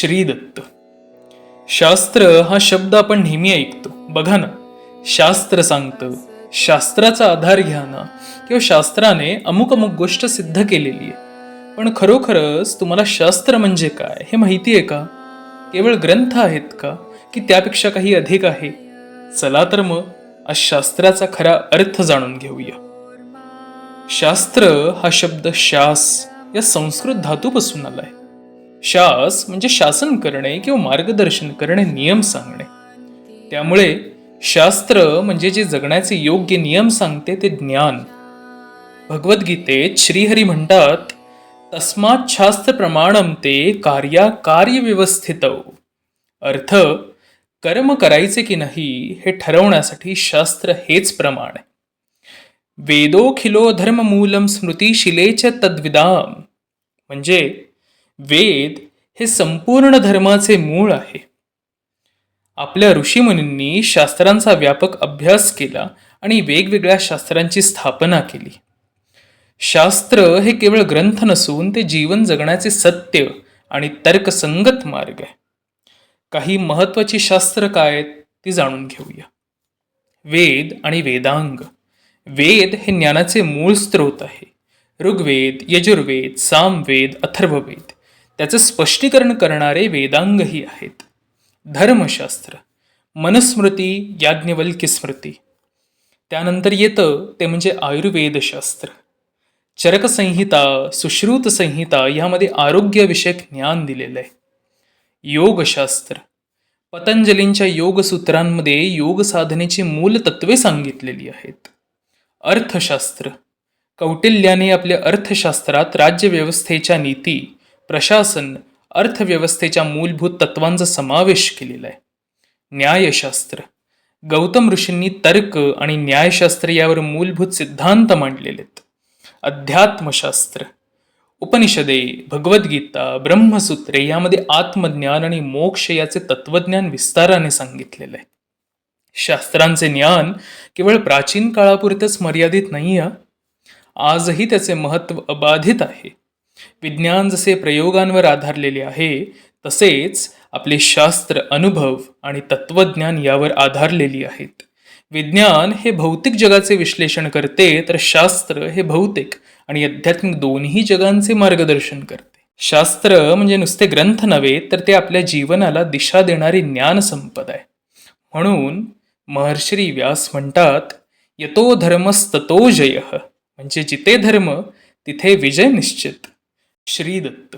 श्रीदत्त शास्त्र हा शब्द आपण नेहमी ऐकतो. बघा ना शास्त्र सांगतं शास्त्राचा आधार घ्या ना किंवा शास्त्राने अमुक अमुक गोष्ट सिद्ध केलेली आहे. पण खरोखरच तुम्हाला शास्त्र म्हणजे काय हे माहिती आहे का? केवळ ग्रंथ आहेत का? की त्यापेक्षा काही अधिक आहे? चला तर मग आज शास्त्राचा खरा अर्थ जाणून घेऊया. शास्त्र हा शब्द शास या संस्कृत धातूपासून आलाय. शास म्हणजे शासन करणे किंवा मार्गदर्शन करणे नियम सांगणे. त्यामुळे शास्त्र म्हणजे जे जगण्याचे योग्य नियम सांगते ते ज्ञान. भगवद्गीतेत श्रीहरी म्हणतात तस्मात शास्त्र प्रमाणम ते कार्या कार्य व्यवस्थित अर्थ कर्म करायचे की नाही हे ठरवण्यासाठी शास्त्र हेच प्रमाण आहे. वेदोखिलो धर्ममूलम स्मृतिशिलेच तद्विदाम. म्हणजे वेद हे संपूर्ण धर्माचे मूळ आहे. आपल्या ऋषीमुनींनी शास्त्रांचा व्यापक अभ्यास केला आणि वेगवेगळ्या शास्त्रांची स्थापना केली. शास्त्र हे केवळ ग्रंथ नसून ते जीवन जगण्याचे सत्य आणि तर्कसंगत मार्ग आहे. काही महत्त्वाची शास्त्र काय आहेत ती जाणून घेऊया. वेद आणि वेदांग. वेद हे ज्ञानाचे मूळ स्रोत आहे. ऋग्वेद यजुर्वेद सामवेद अथर्ववेद. त्याचं स्पष्टीकरण करणारे वेदांगही आहेत. धर्मशास्त्र मनस्मृती याज्ञवल्क्य स्मृती. त्यानंतर येतं ते म्हणजे आयुर्वेदशास्त्र. चरकसंहिता सुश्रुत संहिता ह्यामध्ये आरोग्यविषयक ज्ञान दिलेलं आहे योगशास्त्र. पतंजलींच्या योगसूत्रांमध्ये योग साधनेची मूल तत्वे सांगितलेली आहेत. अर्थशास्त्र. कौटिल्याने आपल्या अर्थशास्त्रात राज्यव्यवस्थेच्या नीती प्रशासन अर्थव्यवस्थेच्या मूलभूत तत्वांचा समावेश केलेला आहे. न्यायशास्त्र. गौतम ऋषींनी तर्क आणि न्यायशास्त्र यावर मूलभूत सिद्धांत मांडलेले आहेत. अध्यात्मशास्त्र. उपनिषदे भगवद्गीता ब्रह्मसूत्रे यामध्ये आत्मज्ञान आणि मोक्ष याचे तत्वज्ञान विस्ताराने सांगितलेलं आहे. शास्त्रांचे ज्ञान केवळ प्राचीन काळापुरतेच मर्यादित नाही आजही त्याचे महत्त्व अबाधित आहे. विज्ञान जसे प्रयोगांवर आधारलेले आहे तसेच आपले शास्त्र अनुभव आणि तत्वज्ञान यावर आधारलेली आहेत. विज्ञान हे भौतिक जगाचे विश्लेषण करते तर शास्त्र हे भौतिक आणि आध्यात्मिक दोन्ही जगांचे मार्गदर्शन करते. शास्त्र म्हणजे नुसते ग्रंथ नव्हे तर ते आपल्या जीवनाला दिशा देणारी ज्ञानसंपदा आहे. म्हणून महर्षी व्यास म्हणतात यतो धर्मस्ततो जय. म्हणजे जिथे धर्म तिथे विजय निश्चित. श्री दत्त